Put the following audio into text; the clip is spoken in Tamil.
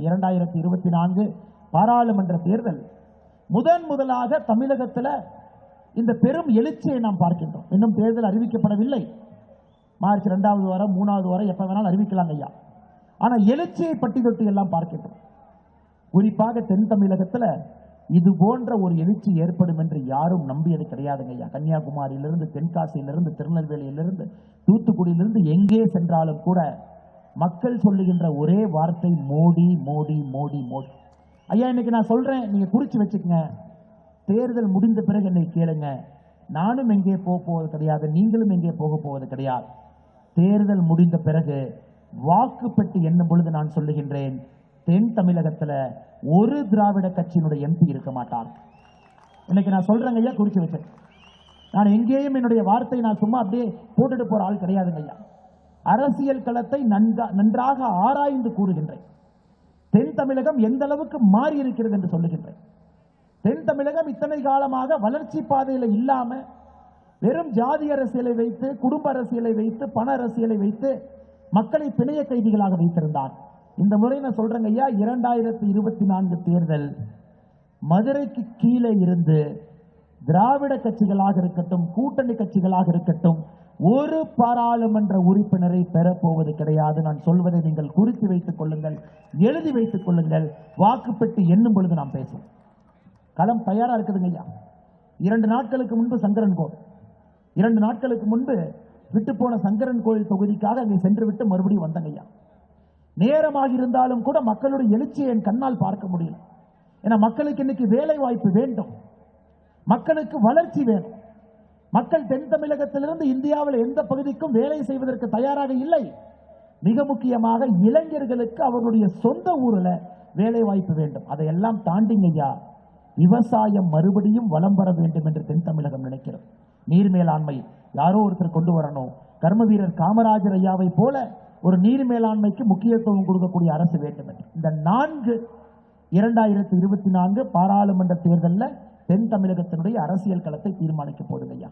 இரண்டாயிரத்தி இருபத்தி நான்கு பாராளுமன்ற தேர்தல். முதன் முதலாக தமிழகத்துல இந்த பெரும் எழுச்சியை நாம் பார்க்கின்றோம். இன்னும் தேர்தல் அறிவிக்கப்படவில்லை. மார்ச் இரண்டாவது வாரம் மூணாவது வாரம் எப்ப வேணாலும் அறிவிக்கலாம் ஐயா. ஆனா எழுச்சியை பட்டி தொட்டி எல்லாம் பார்க்கின்றோம். குறிப்பாக தென் தமிழகத்தில் இது போன்ற ஒரு எழுச்சி ஏற்படும் என்று யாரும் நம்பியது கிடையாதுங்க ஐயா. கன்னியாகுமரியிலிருந்து தென்காசியிலிருந்து திருநெல்வேலியிலிருந்து தூத்துக்குடியிலிருந்து எங்கே சென்றாலும் கூட மக்கள் சொல்லுகின்ற ஒரே வார்த்தை மோடி மோடி மோடி மோடி. ஐயா இன்னைக்கு நான் சொல்றேன். நீங்க குறிச்சு வச்சுக்கங்க. தேர்தல் முடிந்த பிறகு என்னை கேளுங்க. நானும் எங்கே போக போவது கிடையாது. நீங்களும் எங்கே போக போவது கிடையாது. தேர்தல் முடிந்த பிறகு வாக்குப்பட்டு என்னும் பொழுது நான் சொல்லுகின்றேன் தென் தமிழகத்தில் ஒரு திராவிட கட்சியினுடைய எம்பி இருக்க மாட்டார். இன்னைக்கு நான் சொல்றேங்க ஐயா குறிச்சு வச்சேன் நான் எங்கேயும் என்னுடைய வார்த்தை நான் சும்மா அப்படியே போட்டுட்டு போற ஆள் கிடையாதுங்க ஐயா. அரசியல் களத்தை நன்றாக ஆராய்ந்து கூறுகின்றேன். தென் தமிழகம் எந்த அளவுக்கு மாறி இருக்கிறது என்று சொல்லுகின்றேன். தென் தமிழகம் இத்தனை காலமாக வளர்ச்சி பாதையில் இல்லாம வெறும் ஜாதி அரசியலை வைத்து குடும்ப அரசியலை வைத்து பண அரசியலை வைத்து மக்களை பிணைய கைதிகளாக வைத்திருந்தார். இந்த முறை நான் சொல்றேங்க ஐயா இரண்டாயிரத்தி இருபத்தி நான்கு தேர்தல் மதுரைக்கு கீழே இருந்து திராவிட கட்சிகளாக இருக்கட்டும் கூட்டணி கட்சிகளாக இருக்கட்டும் ஒரு பாராளுமன்ற உறுப்பினரை பெறப்போவது கிடையாது. நான் சொல்வதை நீங்கள் குறித்து வைத்துக் கொள்ளுங்கள் எழுதி வைத்துக் கொள்ளுங்கள். வாக்குப்பெட்டு எண்ணும் பொழுது நாம் பேசுவோம். களம் தயாரா இருக்குதுங்க ஐயா? இரண்டு நாட்களுக்கு முன்பு சங்கரன் கோவில். இரண்டு நாட்களுக்கு முன்பு விட்டு போன சங்கரன் கோயில் தொகுதிக்காக அங்கே சென்று விட்டு மறுபடியும் வந்தங்க ஐயா. நேரமாக இருந்தாலும் கூட மக்களுடைய எழுச்சியை என் கண்ணால் பார்க்க முடியல. ஏன்னா மக்களுக்கு இன்னைக்கு வேலை வாய்ப்பு வேண்டும். மக்களுக்கு வளர்ச்சி வேணும். மக்கள் தென் தமிழகத்திலிருந்து இந்தியாவில் எந்த பகுதிக்கும் வேலை செய்வதற்கு தயாராக இல்லை. மிக முக்கியமாக இளைஞர்களுக்கு அவர்களுடைய சொந்த ஊரில் வேலை வாய்ப்பு வேண்டும். அதையெல்லாம் தாண்டிங்க ஐயா. விவசாயம் மறுபடியும் வளம் பெற வேண்டும் என்று தென் தமிழகம் நினைக்கிறது நீர் மேலாண்மை யாரோ ஒருத்தர் கொண்டு வரணும். கர்ம வீரர் காமராஜர் ஐயாவை போல ஒரு நீர் மேலாண்மைக்கு முக்கியத்துவம் கொடுக்கக்கூடிய அரசு வேண்டும் என்று இந்த நான்கு இரண்டாயிரத்தி இருபத்தி நான்கு பாராளுமன்ற தேர்தலில் தென் தமிழகத்தினுடைய அரசியல் களத்தை தீர்மானிக்க போடுங்க ஐயா.